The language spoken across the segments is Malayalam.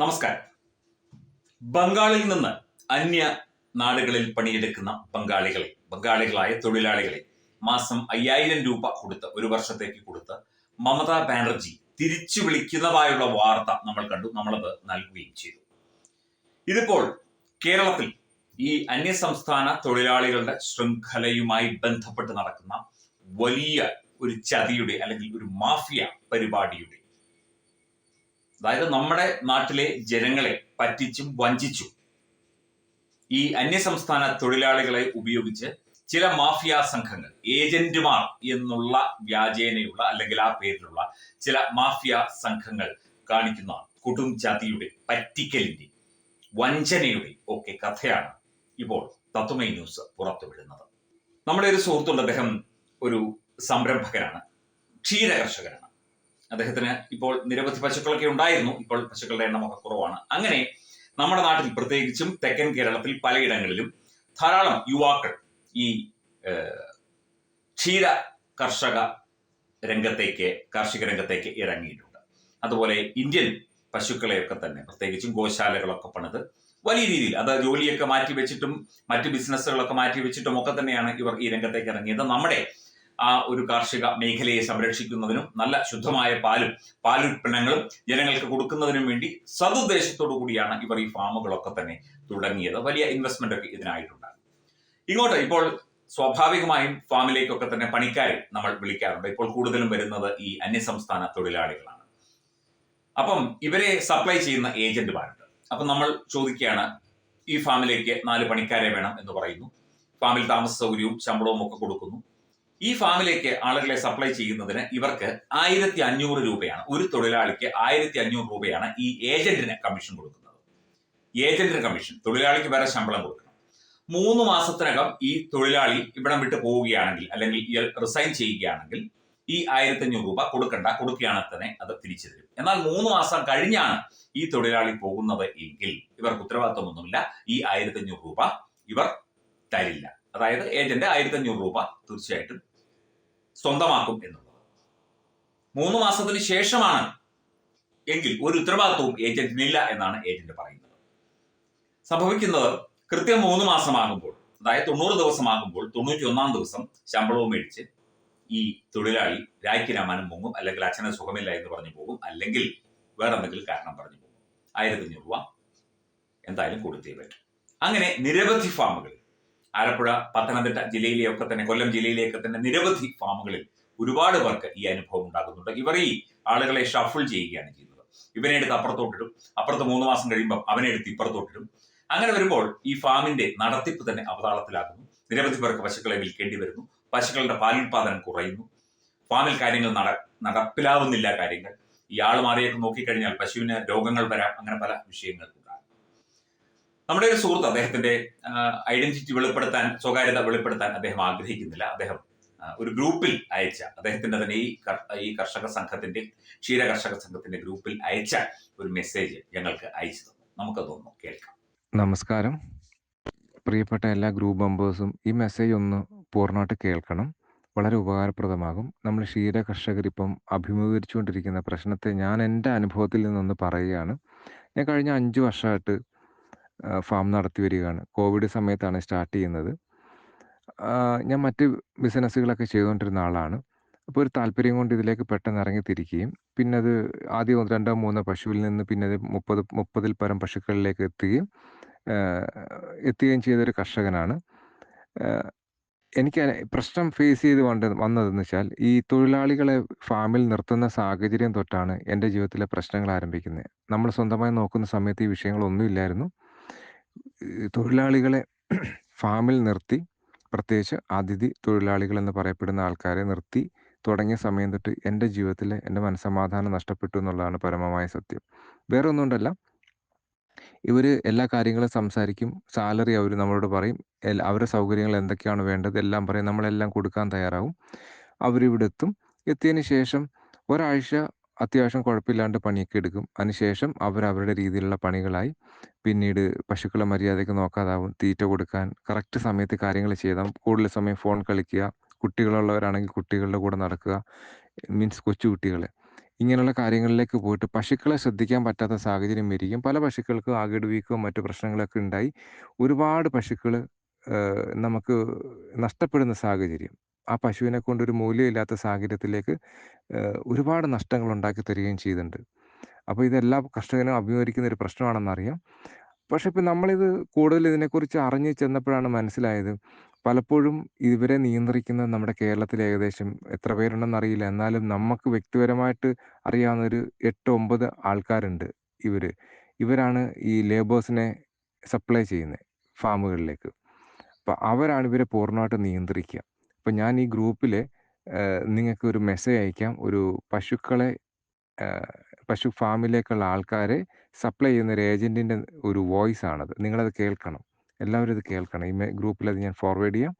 നമസ്കാരം. ബംഗാളിൽ നിന്ന് അന്യ നാടുകളിൽ പണിയെടുക്കുന്ന ബംഗാളികളെ ബംഗാളികളായ തൊഴിലാളികളെ മാസം അയ്യായിരം രൂപ കൊടുത്ത് ഒരു വർഷത്തേക്ക് കൊടുത്ത് മമതാ ബാനർജി തിരിച്ചു വിളിക്കുന്നതായുള്ള വാർത്ത നമ്മൾ കണ്ടു നമ്മളത് നൽകുകയും ചെയ്തു. ഇതിപ്പോൾ കേരളത്തിൽ ഈ അന്യസംസ്ഥാന തൊഴിലാളികളുടെ ശൃംഖലയുമായി ബന്ധപ്പെട്ട് നടക്കുന്ന വലിയ ഒരു ചതിയുടെ അല്ലെങ്കിൽ ഒരു മാഫിയ പരിപാടിയുടെ അതായത് നമ്മുടെ നാട്ടിലെ ജനങ്ങളെ പറ്റിച്ചും വഞ്ചിച്ചും ഈ അന്യസംസ്ഥാന തൊഴിലാളികളെ ഉപയോഗിച്ച് ചില മാഫിയ സംഘങ്ങൾ ഏജന്റുമാർ എന്നുള്ള വ്യാജേനയുള്ള അല്ലെങ്കിൽ ആ പേരിലുള്ള ചില മാഫിയ സംഘങ്ങൾ കാണിക്കുന്ന കുടും ജാതിയുടെ പറ്റിക്കലിന്റെ വഞ്ചനയുടെ ഒക്കെ കഥയാണ് ഇപ്പോൾ തത്വമൈ ന്യൂസ് പുറത്തുവിടുന്നത്. നമ്മുടെ ഒരു സുഹൃത്തുണ്ട്. അദ്ദേഹം ഒരു സംരംഭകനാണ് ക്ഷീര കർഷകനാണ് അദ്ദേഹത്തിന് ഇപ്പോൾ നിരവധി പശുക്കളൊക്കെ ഉണ്ടായിരുന്നു. ഇപ്പോൾ പശുക്കളുടെ എണ്ണമൊക്കെ കുറവാണ്. അങ്ങനെ നമ്മുടെ നാട്ടിൽ പ്രത്യേകിച്ചും തെക്കൻ കേരളത്തിൽ പലയിടങ്ങളിലും ധാരാളം യുവാക്കൾ ഈ ക്ഷീര കർഷക രംഗത്തേക്ക് കാർഷിക രംഗത്തേക്ക് ഇറങ്ങിയിട്ടുണ്ട്. അതുപോലെ ഇന്ത്യൻ പശുക്കളെയൊക്കെ തന്നെ പ്രത്യേകിച്ചും ഗോശാലകളൊക്കെ പണിത് വലിയ രീതിയിൽ അത് ജോലിയൊക്കെ മാറ്റി വെച്ചിട്ടും മറ്റ് ബിസിനസ്സുകളൊക്കെ മാറ്റി വെച്ചിട്ടും ഒക്കെ തന്നെയാണ് ഇവർ ഈ രംഗത്തേക്ക് ഇറങ്ങിയത്. നമ്മുടെ ആ ഒരു കാർഷിക മേഖലയെ സംരക്ഷിക്കുന്നതിനും നല്ല ശുദ്ധമായ പാലും പാലുൽപ്പന്നങ്ങളും ജനങ്ങൾക്ക് കൊടുക്കുന്നതിനും വേണ്ടി സതുദ്ദേശത്തോടു കൂടിയാണ് ഇവർ ഈ ഫാമുകളൊക്കെ തന്നെ തുടങ്ങിയത്. വലിയ ഇൻവെസ്റ്റ്മെന്റ് ഒക്കെ ഇതിനായിട്ടുണ്ട് ഇങ്ങോട്ട് ഇപ്പോൾ സ്വാഭാവികമായും ഫാമിലേക്കൊക്കെ തന്നെ പണിക്കാരെ നമ്മൾ വിളിക്കാറുണ്ട്. ഇപ്പോൾ കൂടുതലും വരുന്നത് ഈ അന്യസംസ്ഥാന തൊഴിലാളികളാണ്. അപ്പം ഇവരെ സപ്ലൈ ചെയ്യുന്ന ഏജന്റുമാരുണ്ട് അപ്പം നമ്മൾ ചോദിക്കുകയാണ് ഈ ഫാമിലേക്ക് നാല് പണിക്കാരെ വേണം എന്ന് പറയുന്നു. ഫാമിൽ താമസ സൗകര്യവും ശമ്പളവും ഒക്കെ കൊടുക്കുന്നു. ഈ ഫാമിലേക്ക് ആളുകളെ സപ്ലൈ ചെയ്യുന്നതിന് ഇവർക്ക് ആയിരത്തി അഞ്ഞൂറ് രൂപയാണ്. ഒരു തൊഴിലാളിക്ക് ആയിരത്തി അഞ്ഞൂറ് രൂപയാണ് ഈ ഏജന്റിന് കമ്മീഷൻ കൊടുക്കുന്നത്. ഏജന്റിന് കമ്മീഷൻ തൊഴിലാളിക്ക് വേറെ ശമ്പളം കൊടുക്കണം. മൂന്ന് മാസത്തിനകം ഈ തൊഴിലാളി ഇവിടം വിട്ട് പോവുകയാണെങ്കിൽ അല്ലെങ്കിൽ ഇയാൾ റിസൈൻ ചെയ്യുകയാണെങ്കിൽ ഈ ആയിരത്തി അഞ്ഞൂറ് രൂപ കൊടുക്കണ്ട. കൊടുക്കുകയാണെങ്കിൽ തന്നെ അത് തിരിച്ചു തരും. എന്നാൽ മൂന്ന് മാസം കഴിഞ്ഞാണ് ഈ തൊഴിലാളി പോകുന്നത് എങ്കിൽ ഇവർക്ക് ഉത്തരവാദിത്വമൊന്നുമില്ല. ഈ ആയിരത്തി അഞ്ഞൂറ് രൂപ ഇവർ തരില്ല. അതായത് ഏജന്റ് ആയിരത്തി അഞ്ഞൂറ് രൂപ തീർച്ചയായിട്ടും സ്വന്തമാക്കും എന്നുള്ളത്. മൂന്ന് മാസത്തിന് ശേഷമാണ് എങ്കിൽ ഒരു ഉത്തരവാദിത്വവും ഏജന്റിനില്ല എന്നാണ് ഏജന്റ് പറയുന്നത്. സംഭവിക്കുന്നത് കൃത്യം മൂന്ന് മാസമാകുമ്പോൾ അതായത് തൊണ്ണൂറ് ദിവസമാകുമ്പോൾ തൊണ്ണൂറ്റി ഒന്നാം ദിവസം ശമ്പളവും മേടിച്ച് ഈ തൊഴിലാളി രായ്ക്ക് രാമാനും മുങ്ങും അല്ലെങ്കിൽ അച്ഛന് സുഖമില്ല എന്ന് പറഞ്ഞു പോകും അല്ലെങ്കിൽ വേറെ എന്തെങ്കിലും കാരണം പറഞ്ഞു പോകും. ആയിരത്തി അഞ്ഞൂറ് രൂപ എന്തായാലും കൊടുത്തേ പറ്റും. അങ്ങനെ നിരവധി ഫാമുകൾ ആലപ്പുഴ പത്തനംതിട്ട ജില്ലയിലെയൊക്കെ തന്നെ കൊല്ലം ജില്ലയിലെയൊക്കെ തന്നെ നിരവധി ഫാമുകളിൽ ഒരുപാട് പേർക്ക് ഈ അനുഭവം ഉണ്ടാകുന്നുണ്ട്. ഇവർ ഈ ആളുകളെ ഷഫിൾ ചെയ്യുകയാണ് ചെയ്യുന്നത്. ഇവനെ എടുത്ത് അപ്പുറത്തോട്ടിടും. അപ്പുറത്ത് മൂന്ന് മാസം കഴിയുമ്പോൾ അവനെ എടുത്ത് ഇപ്പുറത്തോട്ടിടും. അങ്ങനെ വരുമ്പോൾ ഈ ഫാമിന്റെ നടത്തിപ്പ് തന്നെ അവതാളത്തിലാകുന്നു. നിരവധി പേർക്ക് പശുക്കളെ വിൽക്കേണ്ടി വരുന്നു. പശുക്കളുടെ പാലുൽപാദനം കുറയുന്നു. ഫാമിൽ കാര്യങ്ങൾ നട നടപ്പിലാവുന്നില്ല കാര്യങ്ങൾ. ഈ ആൾ മാറിയൊക്കെ നോക്കിക്കഴിഞ്ഞാൽ പശുവിന് രോഗങ്ങൾ വരാം. അങ്ങനെ പല വിഷയങ്ങൾ നമ്മുടെ ഒരു സുഹൃത്ത് അദ്ദേഹത്തിന്റെ ഐഡന്റിറ്റി വെളിപ്പെടുത്താൻ സ്വകാര്യത വെളിപ്പെടുത്താൻ അദ്ദേഹം ആഗ്രഹിക്കുന്നില്ല. അദ്ദേഹം ഒരു ഗ്രൂപ്പിൽ അയച്ച അദ്ദേഹത്തിന്റെ തന്നെ ഈ ഈ കർഷക സംഘത്തിന്റെ ക്ഷീര കർഷക സംഘത്തിന്റെ ഗ്രൂപ്പിൽ അയച്ച ഒരു മെസ്സേജ് ഞങ്ങൾക്ക് അയച്ചു തന്നു. നമുക്കതൊന്ന് കേൾക്കാം. നമസ്കാരം. പ്രിയപ്പെട്ട എല്ലാ ഗ്രൂപ്പ് മെമ്പേഴ്സും ഈ മെസ്സേജ് ഒന്ന് പൂർണമായിട്ട് കേൾക്കണം. വളരെ ഉപകാരപ്രദമാകും. നമ്മൾ ക്ഷീര കർഷകർ ഇപ്പം അഭിമുഖീകരിച്ചുകൊണ്ടിരിക്കുന്ന പ്രശ്നത്തെ ഞാൻ എന്റെ അനുഭവത്തിൽ നിന്നൊന്ന് പറയുകയാണ്. ഞാൻ കഴിഞ്ഞ അഞ്ച് വർഷമായിട്ട് ഫാം നടത്തി വരികയാണ്. കോവിഡ് സമയത്താണ് സ്റ്റാർട്ട് ചെയ്യുന്നത്. ഞാൻ മറ്റ് ബിസിനസ്സുകളൊക്കെ ചെയ്തുകൊണ്ടിരുന്ന ആളാണ്. അപ്പോൾ ഒരു താല്പര്യം കൊണ്ട് ഇതിലേക്ക് പെട്ടെന്ന് ഇറങ്ങി തിരിക്കുകയും പിന്നെ അത് ആദ്യം രണ്ടോ മൂന്നോ പശുവിൽ നിന്ന് പിന്നെ അത് മുപ്പത് മുപ്പതിൽ പരം പശുക്കളിലേക്ക് എത്തുകയും എത്തുകയും ചെയ്തൊരു കർഷകനാണ്. എനിക്ക് പ്രശ്നം ഫേസ് ചെയ്ത് കൊണ്ട് വന്നതെന്ന് വെച്ചാൽ ഈ തൊഴിലാളികളെ ഫാമിൽ നിർത്തുന്ന സാഹചര്യം തൊട്ടാണ് എന്റെ ജീവിതത്തിലെ പ്രശ്നങ്ങൾ ആരംഭിക്കുന്നത്. നമ്മൾ സ്വന്തമായി നോക്കുന്ന സമയത്ത് ഈ വിഷയങ്ങളൊന്നും ഇല്ലായിരുന്നു. ഈ തൊഴിലാളികളെ ഫാമിൽ നിർത്തി പ്രത്യേകിച്ച് അതിഥി തൊഴിലാളികൾ എന്ന് പറയപ്പെടുന്ന ആൾക്കാരെ നിർത്തി തുടങ്ങിയ സമയം തൊട്ട് എന്റെ ജീവിതത്തിലെ എന്റെ മനസ്സമാധാനം നഷ്ടപ്പെട്ടു എന്നുള്ളതാണ് പരമമായ സത്യം. വേറെ ഒന്നുകൊണ്ടല്ല ഇവർ എല്ലാ കാര്യങ്ങളും സംസാരിക്കും സാലറി അവർ നമ്മളോട് പറയും അവരുടെ സൗകര്യങ്ങൾ എന്തൊക്കെയാണ് വേണ്ടത് എല്ലാം പറയും നമ്മളെല്ലാം കൊടുക്കാൻ തയ്യാറാവും. അവരിവിടെ എത്തും എത്തിയതിന് ശേഷം ഒരാഴ്ച അത്യാവശ്യം കുഴപ്പമില്ലാണ്ട് പണിയൊക്കെ എടുക്കും. അതിനുശേഷം അവർ അവരുടെ രീതിയിലുള്ള പണികളായി പിന്നീട് പശുക്കളെ മര്യാദയ്ക്ക് നോക്കാതാവും തീറ്റ കൊടുക്കാൻ കറക്റ്റ് സമയത്ത് കാര്യങ്ങൾ ചെയ്താൽ കൂടുതൽ സമയം ഫോൺ കളിക്കുക കുട്ടികളുള്ളവരാണെങ്കിൽ കുട്ടികളുടെ കൂടെ നടക്കുക മീൻസ് കൊച്ചു കുട്ടികളെ. ഇങ്ങനെയുള്ള കാര്യങ്ങളിലേക്ക് പോയിട്ട് പശുക്കളെ ശ്രദ്ധിക്കാൻ പറ്റാത്ത സാഹചര്യം വരികയും പല പശുക്കൾക്കും ആകിട് വീക്കവും മറ്റു പ്രശ്നങ്ങളൊക്കെ ഉണ്ടായി. ഒരുപാട് പശുക്കൾ നമുക്ക് നഷ്ടപ്പെടുന്ന സാഹചര്യം. ആ പശുവിനെ കൊണ്ടൊരു മൂല്യമില്ലാത്ത സാഹചര്യത്തിലേക്ക് ഒരുപാട് നഷ്ടങ്ങൾ ഉണ്ടാക്കി തരികയും ചെയ്തിട്ടുണ്ട്. അപ്പോൾ ഇതെല്ലാ കർഷകനും അഭിമുഖീകരിക്കുന്ന ഒരു പ്രശ്നമാണെന്നറിയാം. പക്ഷെ ഇപ്പം നമ്മളിത് കൂടുതൽ ഇതിനെക്കുറിച്ച് അറിഞ്ഞ് ചെന്നപ്പോഴാണ് മനസ്സിലായത് പലപ്പോഴും ഇവരെ നിയന്ത്രിക്കുന്നത് നമ്മുടെ കേരളത്തിൽ ഏകദേശം എത്ര പേരുണ്ടെന്ന് അറിയില്ല. എന്നാലും നമുക്ക് വ്യക്തിപരമായിട്ട് അറിയാവുന്ന ഒരു എട്ട് ഒമ്പത് ആൾക്കാരുണ്ട് ഇവർ ഇവരാണ് ഈ ലേബേഴ്സിനെ സപ്ലൈ ചെയ്യുന്നത് ഫാമുകളിലേക്ക്. അപ്പോൾ അവരാണ് ഇവരെ പൂർണമായിട്ട് നിയന്ത്രിക്കുക. അപ്പോൾ ഞാൻ ഈ ഗ്രൂപ്പിൽ നിങ്ങൾക്ക് ഒരു മെസ്സേജ് അയക്കാം. ഒരു പശുക്കളെ പശു ഫാമിലേക്കുള്ള ആൾക്കാരെ സപ്ലൈ ചെയ്യുന്ന ഒരു ഏജന്റിന്റെ ഒരു വോയിസ് ആണത് നിങ്ങളത് കേൾക്കണം. എല്ലാവരും ഇത് കേൾക്കണം. ഈ ഗ്രൂപ്പിൽ അത് ഞാൻ ഫോർവേഡ് ചെയ്യാം.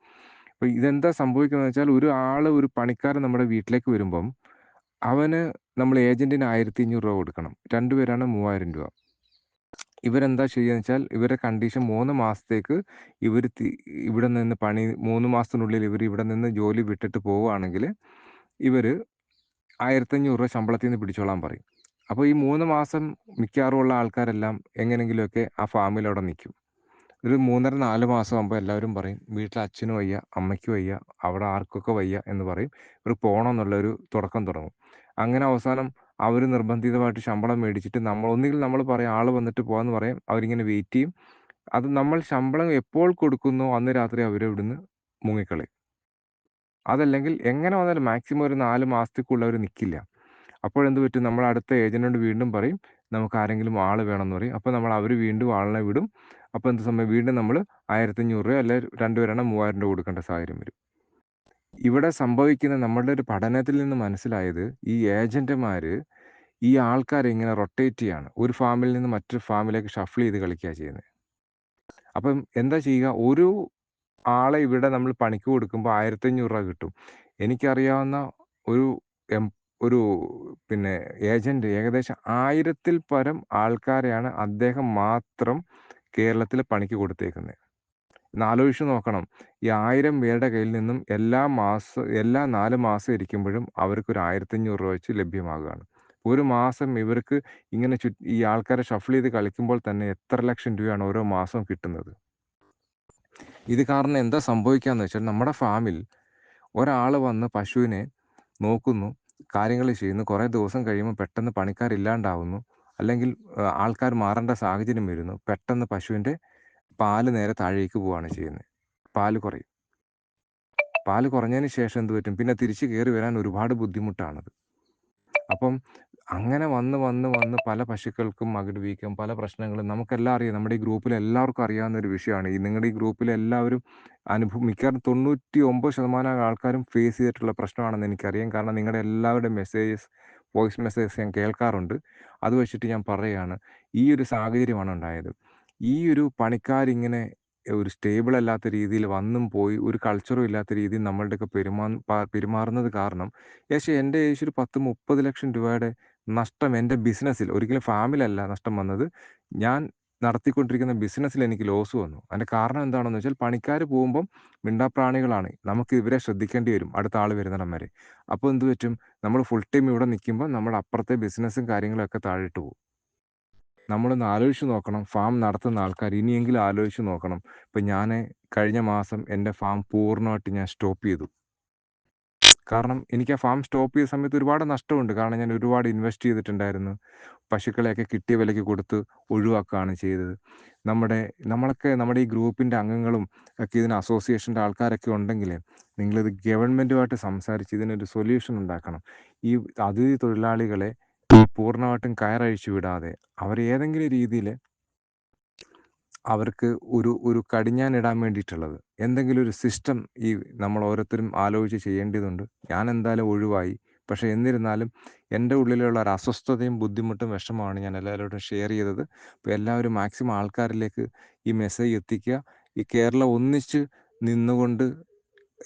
അപ്പോൾ ഇതെന്താ സംഭവിക്കുന്നത് വെച്ചാൽ ഒരു ആൾ ഒരു പണിക്കാരൻ നമ്മുടെ വീട്ടിലേക്ക് വരുമ്പം അവന് നമ്മൾ ഏജന്റിന് ആയിരത്തി അഞ്ഞൂറ് രൂപ കൊടുക്കണം. രണ്ടുപേരാണ് മൂവായിരം രൂപ. ഇവരെന്താ ചെയ്യുക വെച്ചാൽ ഇവരുടെ കണ്ടീഷൻ മൂന്ന് മാസത്തേക്ക് ഇവർ ഇവിടെ നിന്ന് പണി മൂന്ന് മാസത്തിനുള്ളിൽ ഇവർ ഇവിടെ നിന്ന് ജോലി വിട്ടിട്ട് പോവുകയാണെങ്കിൽ ഇവർ ആയിരത്തഞ്ഞൂറ് രൂപ ശമ്പളത്തിൽ നിന്ന് പിടിച്ചോളാൻ പറയും. അപ്പോൾ ഈ മൂന്ന് മാസം മിക്കവാറും ഉള്ള ആൾക്കാരെല്ലാം എങ്ങനെങ്കിലുമൊക്കെ ആ ഫാമിൽ അവിടെ നിൽക്കും. ഒരു മൂന്നര നാല് മാസം ആകുമ്പോൾ എല്ലാവരും പറയും വീട്ടിൽ അച്ഛനും വയ്യ അമ്മയ്ക്കും വയ്യ അവിടെ ആർക്കൊക്കെ വയ്യ എന്ന് പറയും. ഇവർ പോകണമെന്നുള്ളൊരു തുടക്കം തുടങ്ങും. അങ്ങനെ അവസാനം അവർ നിർബന്ധിതമായിട്ട് ശമ്പളം മേടിച്ചിട്ട് നമ്മൾ ഒന്നുകിൽ നമ്മൾ പറയും ആൾ വന്നിട്ട് പോകാമെന്ന് പറയും അവരിങ്ങനെ വെയിറ്റ് ചെയ്യും. അത് നമ്മൾ ശമ്പളം എപ്പോൾ കൊടുക്കുന്നോ അന്ന് രാത്രി അവർ ഇവിടുന്ന് മുങ്ങിക്കളയും. അതല്ലെങ്കിൽ എങ്ങനെ വന്നാലും മാക്സിമം ഒരു നാല് മാസത്തേക്കുള്ള അവർ നിൽക്കില്ല അപ്പോഴെന്ത് പറ്റും? നമ്മൾ അടുത്ത ഏജന്റിനോട് വീണ്ടും പറയും നമുക്ക് ആരെങ്കിലും ആൾ വേണമെന്ന് പറയും. അപ്പോൾ നമ്മൾ അവർ വീണ്ടും ആളിനെ വിടും. അപ്പോൾ എന്ത് സമയം? വീണ്ടും നമ്മൾ ആയിരത്തഞ്ഞൂറ് രൂപ അല്ലെങ്കിൽ രണ്ടുപേരാണ് മൂവായിരം രൂപ കൊടുക്കേണ്ട സാഹചര്യം വരും. ഇവിടെ സംഭവിക്കുന്ന നമ്മളുടെ ഒരു പഠനത്തിൽ നിന്ന് മനസ്സിലായത് ഈ ഏജന്റുമാർ ഈ ആൾക്കാരെ ഇങ്ങനെ റൊട്ടേറ്റ് ചെയ്യാണ്. ഒരു ഫാമിൽ നിന്ന് മറ്റൊരു ഫാമിലേക്ക് ഷഫിൾ ചെയ്ത് കളിക്കുക ചെയ്യുന്നത് അപ്പം എന്താ ചെയ്യുക? ഒരു ആളെ ഇവിടെ നമ്മൾ പണിക്ക് കൊടുക്കുമ്പോൾ ആയിരത്തഞ്ഞൂറ് രൂപ കിട്ടും. എനിക്കറിയാവുന്ന ഒരു എം ഒരു പിന്നെ ഏജന്റ് ഏകദേശം ആയിരത്തിൽ പരം ആൾക്കാരെയാണ് അദ്ദേഹം മാത്രം കേരളത്തിൽ പണിക്ക് കൊടുത്തേക്കുന്നത് ഒന്ന് ആലോചിച്ച് നോക്കണം. ഈ ആയിരം പേരുടെ കയ്യിൽ നിന്നും എല്ലാ മാസം എല്ലാ നാല് മാസം ഇരിക്കുമ്പോഴും അവർക്ക് ഒരു ആയിരത്തഞ്ഞൂറ് രൂപ വെച്ച് ലഭ്യമാകുകയാണ്. ഒരു മാസം ഇവർക്ക് ഇങ്ങനെ ചു ഈ ആൾക്കാരെ ഷഫിൾ ചെയ്ത് കളിക്കുമ്പോൾ തന്നെ എത്ര ലക്ഷം രൂപയാണ് ഓരോ മാസവും കിട്ടുന്നത്. ഇത് കാരണം എന്താ സംഭവിക്കാന്ന് വെച്ചാൽ നമ്മുടെ ഫാമിൽ ഒരാൾ വന്ന് പശുവിനെ നോക്കുന്നു കാര്യങ്ങൾ ചെയ്യുന്നു കുറേ ദിവസം കഴിയുമ്പോൾ പെട്ടെന്ന് പണിക്കാരില്ലാണ്ടാവുന്നു അല്ലെങ്കിൽ ആൾക്കാർ മാറേണ്ട സാഹചര്യം വരുന്നു പെട്ടെന്ന് പശുവിന്റെ പാൽ നേരെ താഴേക്ക് പോവുകയാണ് ചെയ്യുന്നത് പാൽ കുറയും. പാൽ കുറഞ്ഞതിന് ശേഷം എന്ത് പറ്റും? പിന്നെ തിരിച്ച് കയറി വരാൻ ഒരുപാട് ബുദ്ധിമുട്ടാണത്. അപ്പം അങ്ങനെ വന്ന് വന്ന് വന്ന് പല പശുക്കൾക്കും മകിട് വീക്കം പല പ്രശ്നങ്ങളും നമുക്കെല്ലാം അറിയാം. നമ്മുടെ ഈ ഗ്രൂപ്പിൽ എല്ലാവർക്കും അറിയാവുന്ന ഒരു വിഷയമാണ്. ഈ നിങ്ങളുടെ ഈ ഗ്രൂപ്പിൽ എല്ലാവരും അനുഭവം മിക്കവാറും തൊണ്ണൂറ്റി ഒമ്പത് ശതമാനം ആൾക്കാരും ഫേസ് ചെയ്തിട്ടുള്ള പ്രശ്നമാണെന്ന് എനിക്കറിയാം. കാരണം നിങ്ങളുടെ എല്ലാവരുടെയും മെസ്സേജസ് വോയിസ് മെസ്സേജസ് ഞാൻ കേൾക്കാറുണ്ട്. അത് വെച്ചിട്ട് ഞാൻ പറയുകയാണ് ഈ ഒരു സാഹചര്യമാണ് ഉണ്ടായത്. ഈ ഒരു പണിക്കാരിങ്ങനെ ഒരു സ്റ്റേബിൾ അല്ലാത്ത രീതിയിൽ വന്നും പോയി ഒരു കൾച്ചറും ഇല്ലാത്ത രീതിയിൽ നമ്മളുടെയൊക്കെ പെരുമാ പെരുമാറുന്നത് കാരണം ഏകദേശം എന്റെ ഏകദേശം ഒരു പത്ത് മുപ്പത് ലക്ഷം രൂപയുടെ നഷ്ടം എന്റെ ബിസിനസ്സിൽ ഒരിക്കലും ഫാമിലല്ല നഷ്ടം വന്നത് ഞാൻ നടത്തിക്കൊണ്ടിരിക്കുന്ന ബിസിനസ്സിൽ എനിക്ക് ലോസ് വന്നു. അതിന്റെ കാരണം എന്താണെന്ന് വെച്ചാൽ പണിക്കാർ പോകുമ്പം മിണ്ടാപ്രാണികളാണ്. നമുക്ക് ഇവരെ ശ്രദ്ധിക്കേണ്ടി വരും അടുത്ത ആൾ വരുന്നിടം വരെ. അപ്പോൾ എന്ത് പറ്റും? നമ്മൾ ഫുൾ ടൈം ഇവിടെ നിൽക്കുമ്പോൾ നമ്മുടെ അപ്പുറത്തെ ബിസിനസ്സും കാര്യങ്ങളൊക്കെ താഴോട്ട് പോകും. നമ്മളൊന്ന് ആലോചിച്ച് നോക്കണം. ഫാം നടത്തുന്ന ആൾക്കാർ ഇനിയെങ്കിലും ആലോചിച്ച് നോക്കണം. ഇപ്പം ഞാൻ കഴിഞ്ഞ മാസം എന്റെ ഫാം പൂർണമായിട്ട് ഞാൻ സ്റ്റോപ്പ് ചെയ്തു. കാരണം എനിക്ക് ആ ഫാം സ്റ്റോപ്പ് ചെയ്ത സമയത്ത് ഒരുപാട് നഷ്ടമുണ്ട്. കാരണം ഞാൻ ഒരുപാട് ഇൻവെസ്റ്റ് ചെയ്തിട്ടുണ്ടായിരുന്നു. പശുക്കളെയൊക്കെ കിട്ടിയ വിലയ്ക്ക് കൊടുത്ത് ഒഴിവാക്കുകയാണ് ചെയ്തത്. നമ്മുടെ നമ്മളൊക്കെ നമ്മുടെ ഈ ഗ്രൂപ്പിന്റെ അംഗങ്ങളും ഒക്കെ ഇതിന് അസോസിയേഷന്റെ ആൾക്കാരൊക്കെ ഉണ്ടെങ്കിൽ നിങ്ങളിത് ഗവൺമെന്റുമായിട്ട് സംസാരിച്ച് ഇതിനൊരു സൊല്യൂഷൻ ഉണ്ടാക്കണം. ഈ അതിഥി തൊഴിലാളികളെ പൂർണമായിട്ടും കയറഴിച്ചു വിടാതെ അവർ ഏതെങ്കിലും രീതിയിൽ അവർക്ക് ഒരു ഒരു കടിഞ്ഞാനിടാൻ വേണ്ടിയിട്ടുള്ളത്. എന്തെങ്കിലും ഒരു സിസ്റ്റം ഈ നമ്മൾ ഓരോരുത്തരും ആലോചിച്ച് ചെയ്യേണ്ടതുണ്ട്. ഞാൻ എന്തായാലും ഒഴിവായി. പക്ഷെ എന്നിരുന്നാലും എന്റെ ഉള്ളിലുള്ള ഒരു അസ്വസ്ഥതയും ബുദ്ധിമുട്ടും വിഷമമാണ് ഞാൻ എല്ലാവരോടും ഷെയർ ചെയ്തത്. അപ്പോൾ എല്ലാവരും മാക്സിമം ആൾക്കാരിലേക്ക് ഈ മെസ്സേജ് എത്തിക്കുക. ഈ കേരളം ഒന്നിച്ച് നിന്നുകൊണ്ട്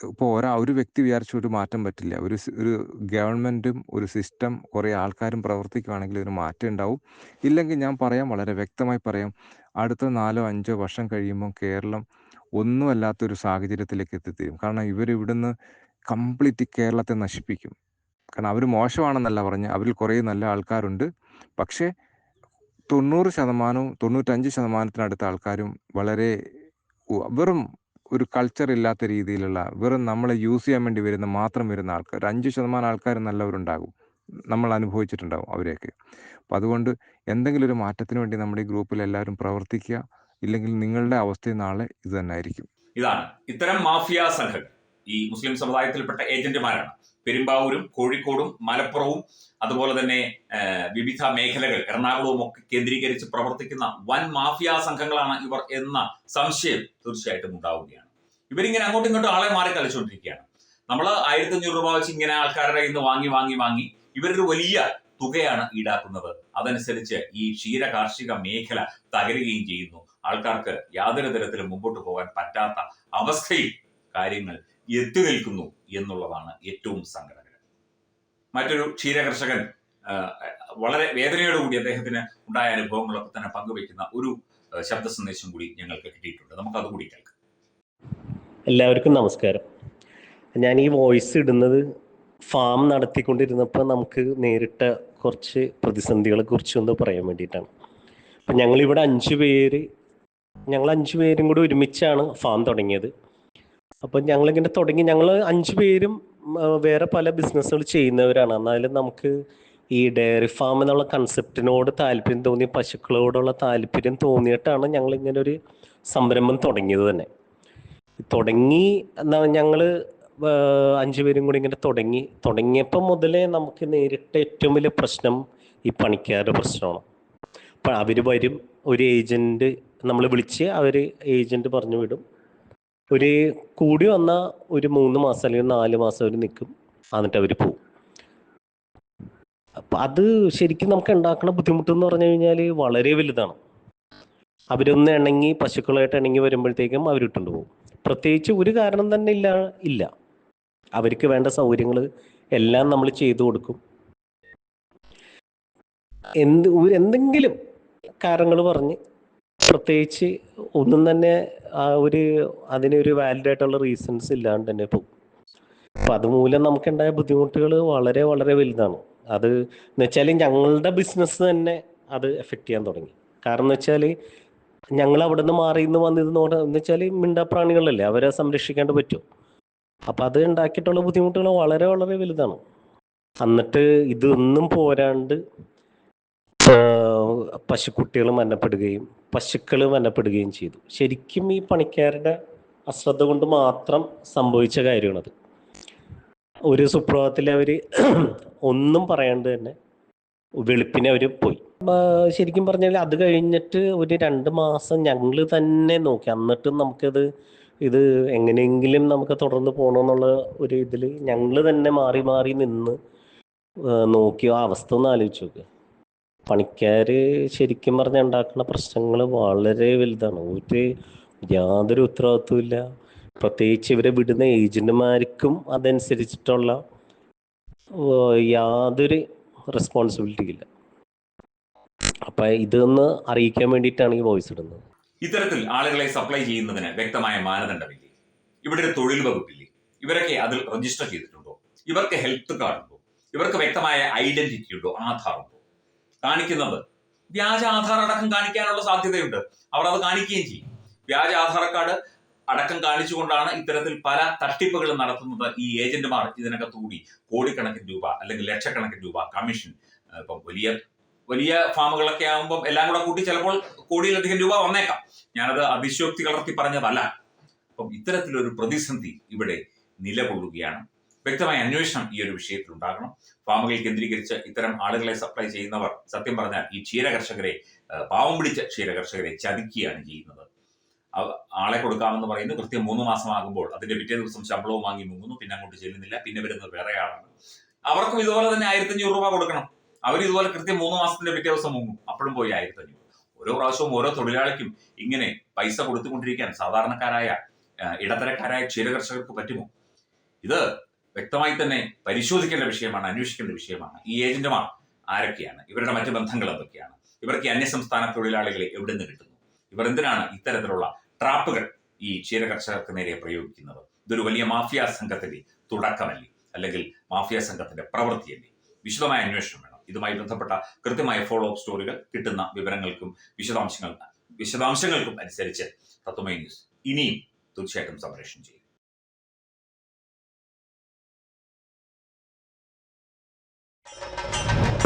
ഇപ്പോൾ ഒരാ ഒരു വ്യക്തി വിചാരിച്ച ഒരു മാറ്റം പറ്റില്ല. ഒരു ഒരു ഗവൺമെന്റും ഒരു സിസ്റ്റം കുറേ ആൾക്കാരും പ്രവർത്തിക്കുകയാണെങ്കിൽ ഒരു മാറ്റം ഉണ്ടാവും. ഇല്ലെങ്കിൽ ഞാൻ പറയാം വളരെ വ്യക്തമായി പറയാം. അടുത്ത നാലോ അഞ്ചോ വർഷം കഴിയുമ്പോൾ കേരളം ഒന്നുമല്ലാത്തൊരു സാഹചര്യത്തിലേക്ക് എത്തിത്തീരും. കാരണം ഇവർ ഇവിടുന്ന് കംപ്ലീറ്റ് കേരളത്തെ നശിപ്പിക്കും. കാരണം അവർ മോശമാണെന്നല്ല പറഞ്ഞ് അവരിൽ കുറേ നല്ല ആൾക്കാരുണ്ട്. പക്ഷേ തൊണ്ണൂറ് ശതമാനവും തൊണ്ണൂറ്റഞ്ച് ശതമാനത്തിനടുത്ത ആൾക്കാരും വളരെ വെറും ഒരു കൾച്ചർ ഇല്ലാത്ത രീതിയിലുള്ള വെറും നമ്മളെ യൂസ് ചെയ്യാൻ വേണ്ടി വരുന്ന മാത്രം വരുന്ന ആൾക്കാർ ഒരു അഞ്ച് ശതമാനം ആൾക്കാർ നല്ലവരുണ്ടാകും. നമ്മൾ അനുഭവിച്ചിട്ടുണ്ടാവും അവരെയൊക്കെ. അപ്പം അതുകൊണ്ട് എന്തെങ്കിലും ഒരു മാറ്റത്തിന് വേണ്ടി നമ്മുടെ ഈ ഗ്രൂപ്പിൽ എല്ലാവരും പ്രവർത്തിക്കുക. ഇല്ലെങ്കിൽ നിങ്ങളുടെ അവസ്ഥ നാളെ ഇത് തന്നെ ആയിരിക്കും. ഇതാണ്. ഇത്തരം മാഫിയ സംഘങ്ങൾ ഈ മുസ്ലിം സമുദായത്തിൽപ്പെട്ട ഏജന്റുമാരാണ്. പെരുമ്പാവൂരും കോഴിക്കോടും മലപ്പുറവും അതുപോലെ തന്നെ വിവിധ മേഖലകൾ എറണാകുളവും ഒക്കെ കേന്ദ്രീകരിച്ച് പ്രവർത്തിക്കുന്ന വൻ മാഫിയ സംഘങ്ങളാണ് ഇവർ എന്ന സംശയം തീർച്ചയായിട്ടും ഉണ്ടാവുകയാണ്. ഇവരിങ്ങനെ അങ്ങോട്ടും ഇങ്ങോട്ടും ആളെ മാറി കളിച്ചുകൊണ്ടിരിക്കുകയാണ് നമ്മൾ ആയിരത്തി അഞ്ഞൂറ് രൂപ വെച്ച് ഇങ്ങനെ ആൾക്കാരുടെ നിന്ന് വാങ്ങി വാങ്ങി വാങ്ങി ഇവരൊരു വലിയ തുകയാണ് ഈടാക്കുന്നത്. അതനുസരിച്ച് ഈ ക്ഷീര കാർഷിക മേഖല തകരുകയും ചെയ്യുന്നു. ആൾക്കാർക്ക് യാതൊരു തരത്തിലും മുമ്പോട്ട് പോകാൻ പറ്റാത്ത അവസ്ഥയിൽ കാര്യങ്ങൾ എത്തി നിൽക്കുന്നു എന്നുള്ളതാണ് ഏറ്റവും സങ്കടകരം. മറ്റൊരു ക്ഷീരകർഷകൻ വളരെ വേദനയോടുകൂടി അദ്ദേഹത്തിന് ഉണ്ടായ അനുഭവങ്ങളൊക്കെ തന്നെ പങ്കുവയ്ക്കുന്ന ഒരു ശബ്ദ സന്ദേശം കൂടി ഞങ്ങൾക്ക് കിട്ടിയിട്ടുണ്ട്. നമുക്ക് അതുകൂടി കേൾക്കാം. എല്ലാവർക്കും നമസ്കാരം. ഞാൻ ഈ വോയിസ് ഇടുന്നത് ഫാം നടത്തിക്കൊണ്ടിരുന്നപ്പോൾ നമുക്ക് നേരിട്ട കുറച്ച് പ്രതിസന്ധികളെ കുറിച്ച് ഒന്ന് പറയാൻ വേണ്ടിയിട്ടാണ്. അപ്പം ഞങ്ങളിവിടെ അഞ്ച് പേര് ഞങ്ങൾ അഞ്ച് പേരും കൂടി ഒരുമിച്ചാണ് ഫാം തുടങ്ങിയത്. അപ്പം ഞങ്ങളിങ്ങനെ തുടങ്ങി ഞങ്ങൾ അഞ്ച് പേരും വേറെ പല ബിസിനസ്സുകൾ ചെയ്യുന്നവരാണ്. എന്നാലും നമുക്ക് ഈ ഡയറി ഫാം എന്നുള്ള കൺസെപ്റ്റിനോട് താല്പര്യം തോന്നി പശുക്കളോടുള്ള താല്പര്യം തോന്നിയിട്ടാണ് ഞങ്ങൾ ഇങ്ങനെ ഒരു സംരംഭം തുടങ്ങിയത് തന്നെ. തുടങ്ങി എന്നാ ഞങ്ങൾ വേ- അഞ്ചുപേരും കൂടി ഇങ്ങനെ തുടങ്ങി. തുടങ്ങിയപ്പോൾ മുതലേ നമുക്ക് നേരിട്ട ഏറ്റവും വലിയ പ്രശ്നം ഈ പണിക്കാരുടെ പ്രശ്നമാണ്. അപ്പം അവർ വരും ഒരു ഏജന്റ് നമ്മൾ വിളിച്ച് അവർ ഏജന്റ് പറഞ്ഞു വിടും. ഒരു കൂടി വന്ന ഒരു മൂന്ന് മാസം അല്ലെങ്കിൽ നാല് മാസം അവർ നിൽക്കും എന്നിട്ട് അവർ പോകും അപ്പം അത് ശരിക്കും നമുക്ക് ഉണ്ടാക്കുന്ന ബുദ്ധിമുട്ട് എന്ന് പറഞ്ഞു കഴിഞ്ഞാൽ വളരെ വലുതാണ്. അവരൊന്ന് ഇണങ്ങി പശുക്കളായിട്ട് ഇണങ്ങി വരുമ്പോഴത്തേക്കും അവരിട്ടുണ്ട് പോകും പ്രത്യേകിച്ച് ഒരു കാരണം തന്നെ ഇല്ല ഇല്ല. അവർക്ക് വേണ്ട സൗകര്യങ്ങൾ എല്ലാം നമ്മൾ ചെയ്തു കൊടുക്കും. എന്ത് എന്തെങ്കിലും കാരണങ്ങൾ പറഞ്ഞ് പ്രത്യേകിച്ച് ഒന്നും തന്നെ ആ ഒരു അതിനൊരു വാലിഡ് ആയിട്ടുള്ള റീസൺസ് ഇല്ലാണ്ട് തന്നെ പോകും. അപ്പൊ അതുമൂലം നമുക്കുണ്ടായ ബുദ്ധിമുട്ടുകൾ വളരെ വളരെ വലുതാണ്. അത് എന്ന് വെച്ചാൽ ഞങ്ങളുടെ ബിസിനസ് തന്നെ അത് എഫക്റ്റ് ചെയ്യാൻ തുടങ്ങി. കാരണം എന്ന് വെച്ചാൽ ഞങ്ങൾ അവിടെ നിന്ന് മാറി നിന്ന് വന്നിത് എന്ന് വെച്ചാൽ മിണ്ടാപ്രാണികളല്ലേ അവരെ സംരക്ഷിക്കേണ്ട പറ്റും. അപ്പൊ അത് ഉണ്ടാക്കിയിട്ടുള്ള ബുദ്ധിമുട്ടുകൾ വളരെ വളരെ വലുതാണ്. എന്നിട്ട് ഇതൊന്നും പോരാണ്ട് പശുക്കുട്ടികൾ മരണപ്പെടുകയും പശുക്കൾ മരണപ്പെടുകയും ചെയ്തു. ശരിക്കും ഈ പണിക്കാരുടെ അശ്രദ്ധ കൊണ്ട് മാത്രം സംഭവിച്ച കാര്യമാണത്. ഒരു സുപ്രഭാതത്തിൽ അവർ ഒന്നും പറയാണ്ട് തന്നെ വെളുപ്പിനെ അവർ പോയി. ശരിക്കും പറഞ്ഞാൽ അത് കഴിഞ്ഞിട്ട് ഒരു രണ്ട് മാസം ഞങ്ങൾ തന്നെ നോക്കി. എന്നിട്ടും നമുക്കത് ഇത് എങ്ങനെയെങ്കിലും നമുക്ക് തുടർന്ന് പോകണമെന്നുള്ള ഒരു ഇതിൽ ഞങ്ങൾ തന്നെ മാറി മാറി നിന്ന് നോക്കിയ അവസ്ഥ ഒന്ന് ആലോചിച്ച് നോക്ക്. പണിക്കാർ ശരിക്കും പറഞ്ഞ ഉണ്ടാക്കുന്ന പ്രശ്നങ്ങൾ വളരെ വലുതാണ്. ഒരു യാതൊരു ഉത്തരവാദിത്വമില്ല പ്രത്യേകിച്ച് ഇവരെ വിടുന്ന ഏജന്റുമാർക്കും അതനുസരിച്ചിട്ടുള്ള യാതൊരു റെസ്പോൺസിബിലിറ്റി ഇല്ല. അപ്പൊ ഇതൊന്ന് അറിയിക്കാൻ വേണ്ടിയിട്ടാണ് ഈ വോയിസ് ഇടുന്നത്. ഇത്തരത്തിൽ ആളുകളെ സപ്ലൈ ചെയ്യുന്നതിന് വ്യക്തമായ മാനദണ്ഡമില്ലേ? ഇവിടെ ഒരു തൊഴിൽ വകുപ്പില്ലേ? ഇവരൊക്കെ അതിൽ രജിസ്റ്റർ ചെയ്തിട്ടുണ്ടോ? ഇവർക്ക് ഹെൽത്ത് കാർഡ് ഉണ്ടോ? ഇവർക്ക് വ്യക്തമായ ഐഡന്റിറ്റി ഉണ്ടോ? ആധാർ ഉണ്ടോ? കാണിക്കുന്നത് വ്യാജ ആധാർ അടക്കം കാണിക്കാനുള്ള സാധ്യതയുണ്ട്. അവർ അത് കാണിക്കുകയും ചെയ്യും. വ്യാജ ആധാർ കാർഡ് അടക്കം കാണിച്ചുകൊണ്ടാണ് ഇത്തരത്തിൽ പല തട്ടിപ്പുകളും നടത്തുന്നത് ഈ ഏജന്റുമാർ. ഇതിനകത്തുകൂടി കോടിക്കണക്കിന് രൂപ അല്ലെങ്കിൽ ലക്ഷക്കണക്കിന് രൂപ കമ്മീഷൻ ഇപ്പം വലിയ വലിയ ഫാമുകളൊക്കെ ആകുമ്പോൾ എല്ലാം കൂടെ കൂട്ടി ചിലപ്പോൾ കോടിയിലധികം രൂപ വന്നേക്കാം. ഞാനത് അതിശോക്തി കളർത്തി പറഞ്ഞതല്ല. അപ്പം ഇത്തരത്തിലൊരു പ്രതിസന്ധി ഇവിടെ നിലകൊള്ളുകയാണ്. വ്യക്തമായ അന്വേഷണം ഈ ഒരു വിഷയത്തിൽ ഉണ്ടാകണം. ഫാമുകൾ കേന്ദ്രീകരിച്ച് ഇത്തരം ആളുകളെ സപ്ലൈ ചെയ്യുന്നവർ സത്യം പറഞ്ഞാൽ ഈ ക്ഷീര കർഷകരെ പാവം പിടിച്ച ക്ഷീര കർഷകരെ ചതിക്കുകയാണ് ചെയ്യുന്നത്. ആളെ കൊടുക്കാമെന്ന് പറയുന്നു. കൃത്യം മൂന്ന് മാസമാകുമ്പോൾ അതിന്റെ പിറ്റേ ദിവസം ശമ്പളവും വാങ്ങി മുങ്ങുന്നു. പിന്നെ അങ്ങോട്ട് ചെല്ലുന്നില്ല. പിന്നെ വരുന്നത് വേറെ ആളാണ് അവർക്കും ഇതുപോലെ തന്നെ ആയിരത്തി അഞ്ഞൂറ് രൂപ കൊടുക്കണം. അവർ ഇതുപോലെ കൃത്യം മൂന്ന് മാസത്തിന്റെ പിറ്റേ ദിവസം മുങ്ങും. അപ്പോഴും പോയി ആയിരത്തി അഞ്ഞൂറ്. ഓരോ പ്രാവശ്യവും ഓരോ തൊഴിലാളിക്കും ഇങ്ങനെ പൈസ കൊടുത്തുകൊണ്ടിരിക്കാൻ സാധാരണക്കാരായ ഇടത്തരക്കാരായ ക്ഷീരകർഷകർക്ക് പറ്റുമോ? ഇത് വ്യക്തമായി തന്നെ പരിശോധിക്കേണ്ട വിഷയമാണ് അന്വേഷിക്കേണ്ട വിഷയമാണ്. ഈ ഏജന്റുമാർ ആരൊക്കെയാണ്? ഇവരുടെ മറ്റു ബന്ധങ്ങൾ എന്തൊക്കെയാണ്? ഇവർക്ക് അന്യ അന്യസംസ്ഥാന തൊഴിലാളികളെ എവിടെ നിന്ന് കിട്ടുന്നു? ഇവർ എന്തിനാണ് ഇത്തരത്തിലുള്ള ട്രാപ്പുകൾ ഈ ക്ഷീരകർഷകർക്ക് നേരെ പ്രയോഗിക്കുന്നത്? ഇതൊരു വലിയ മാഫിയ സംഘത്തിന്റെ തുടക്കമല്ലേ? അല്ലെങ്കിൽ മാഫിയ സംഘത്തിന്റെ പ്രവൃത്തിയല്ലേ? വിശദമായ അന്വേഷണം വേണം. ഇതുമായി ബന്ധപ്പെട്ട കൃത്യമായ ഫോളോ അപ്പ് സ്റ്റോറികൾ കിട്ടുന്ന വിവരങ്ങൾക്കും വിശദാംശങ്ങൾ വിശദാംശങ്ങൾക്കും അനുസരിച്ച് തത്വമൈ ന്യൂസ് ഇനിയും തീർച്ചയായിട്ടും സംപ്രേഷണം ചെയ്യും.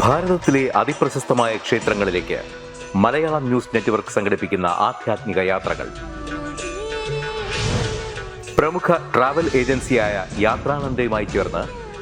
ഭാരതത്തിലെ അതിപ്രശസ്തമായ ക്ഷേത്രങ്ങളിലേക്ക് മലയാളം ന്യൂസ് നെറ്റ്വർക്ക് സംഘടിപ്പിക്കുന്ന ആധ്യാത്മിക യാത്രകൾ. പ്രമുഖ ട്രാവൽ ഏജൻസിയായ യാത്രാനന്ദയുമായി ചേർന്ന്